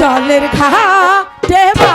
জলের ঘাটে বা